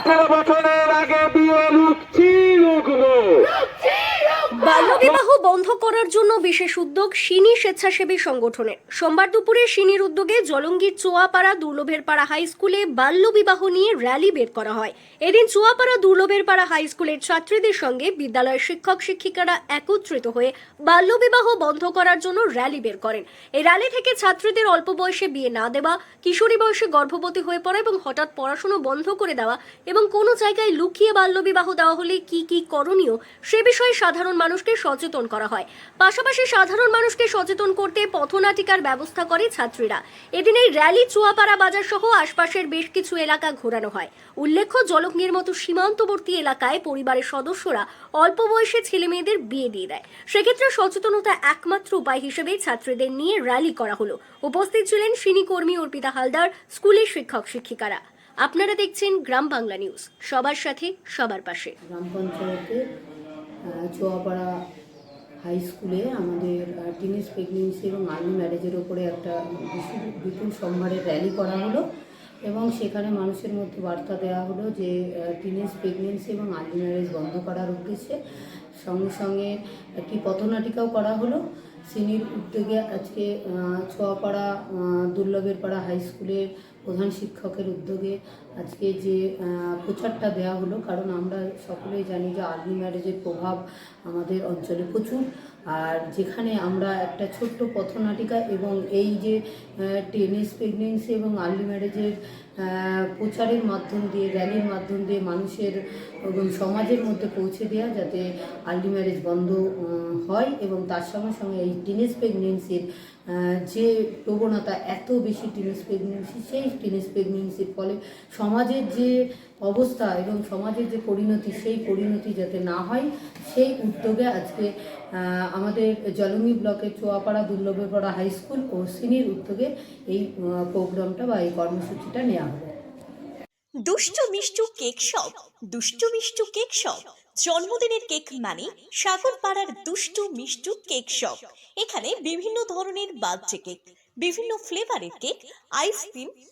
আঠারো বন্ধ করার জন্য বিশেষ উদ্যোগ সিনি স্বেচ্ছাসেবী সংগঠনের। সোমবার দুপুরে সিনির উদ্যোগে জলঙ্গির চোয়াপাড়া দুর্লভের পাড়া হাই স্কুলে বাল্যবিবাহ নিয়ে র্যালি বের করা হয়। এদিন চোয়াপাড়া দুর্লভের পাড়া হাই স্কুলের ছাত্রীদের সঙ্গে বিদ্যালয়ের শিক্ষক শিক্ষিকারা একত্রিত হয়ে বাল্যবিবাহ বন্ধ করার জন্য র্যালি বের করেন। এই র্যালি থেকে ছাত্রীদের অল্প বয়সে বিয়ে না দেওয়া, কিশোরী বয়সে গর্ভবতী হয়ে পড়া এবং হঠাৎ পড়াশুনো বন্ধ করে দেওয়া এবং কোনো জায়গায় লুকিয়ে বাল্যবিবাহ দেওয়া হলে কি কি করণীয় সে বিষয়ে সাধারণ মানুষকে সচেতন করা হয়। পাশাপাশি সাধারণ মানুষকে সচেতন করতে পথনাটিকার ব্যবস্থা করে ছাত্রীরা। এদিন এই র্যালি চুয়াপাড়া বাজার সহ আশপাশের বেশ কিছু এলাকা ঘোরানো হয়। উল্লেখ্য জলঙ্গির মতো সীমান্তবর্তী এলাকায় পরিবারের সদস্যরা অল্প বয়সে ছেলে মেয়েদের বিয়ে দিয়ে দেয়। সেক্ষেত্রে সচেতনতা একমাত্র উপায় হিসেবে ছাত্রীদের নিয়ে র্যালি করা হলো। উপস্থিত ছিলেন সিনি কর্মী অর্পিতা হালদার, স্কুলের শিক্ষক শিক্ষিকারা। আপনারা দেখছেন গ্রাম বাংলা নিউজ। সবার সাথে, সবার পাশে। গ্রাম পঞ্চায়েতের চোয়াপাড়া হাই স্কুলে আমাদের টিনেজ প্রেগনেন্সি এবং আর্লি ম্যারেজের ওপরে একটা বিপুল সম্ভারের র্যালি করা হলো এবং সেখানে মানুষের মধ্যে বার্তা দেওয়া হলো যে টিনেজ প্রেগনেন্সি এবং আর্লি ম্যারেজ বন্ধ করার উদ্দেশ্যে সঙ্গে সঙ্গে একটি পথনাটিকাও করা হলো। সিনির উদ্যোগে আজকে ছোয়াপাড়া দুর্লভের পাড়া হাই স্কুলের প্রধান শিক্ষকের উদ্যোগে আজকে যে প্রচারটা দেওয়া হলো, কারণ আমরা সকলেই জানি যে আর্লি ম্যারেজের প্রভাব আমাদের অঞ্চলে প্রচুর। আর যেখানে আমরা একটা ছোট্ট পথনাটিকা এবং এই যে টেনিস প্রেগনেন্সি এবং আর্লি ম্যারেজের প্রচারের মাধ্যম দিয়ে র্যালির মাধ্যম দিয়ে মানুষের এবং সমাজের মধ্যে পৌঁছে দেওয়া যাতে আর্লি ম্যারেজ বন্ধ হয় এবং তার সঙ্গে সঙ্গে এই টিনেজ প্রেগনেন্সির যে প্রবণতা এত বেশি টিনেজ প্রেগনেন্সি সেই টিনেজ প্রেগনেন্সির ফলে সমাজের যে অবস্থা এবং সমাজের যে পরিণতি, সেই পরিণতি যাতে না হয়, সেই উদ্যোগে আজকে আমাদের জলঙ্গি ব্লকের চোয়াপাড়া দুর্লভপাড়া হাই স্কুল ও সিনির উদ্যোগে এই প্রোগ্রামটা বা এই কর্মসূচিটা নেওয়া হবে। দুষ্টু Mishtu cake shop, Dushtu Mishtu cake shop. জন্মদিনের কেক মানে সাগর পাড়ার দুষ্টু মিষ্টু কেক শপ। এখানে বিভিন্ন ধরনের বার্থডে কেক, বিভিন্ন ফ্লেভারের cake, ice cream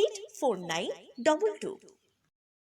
eight four nine double two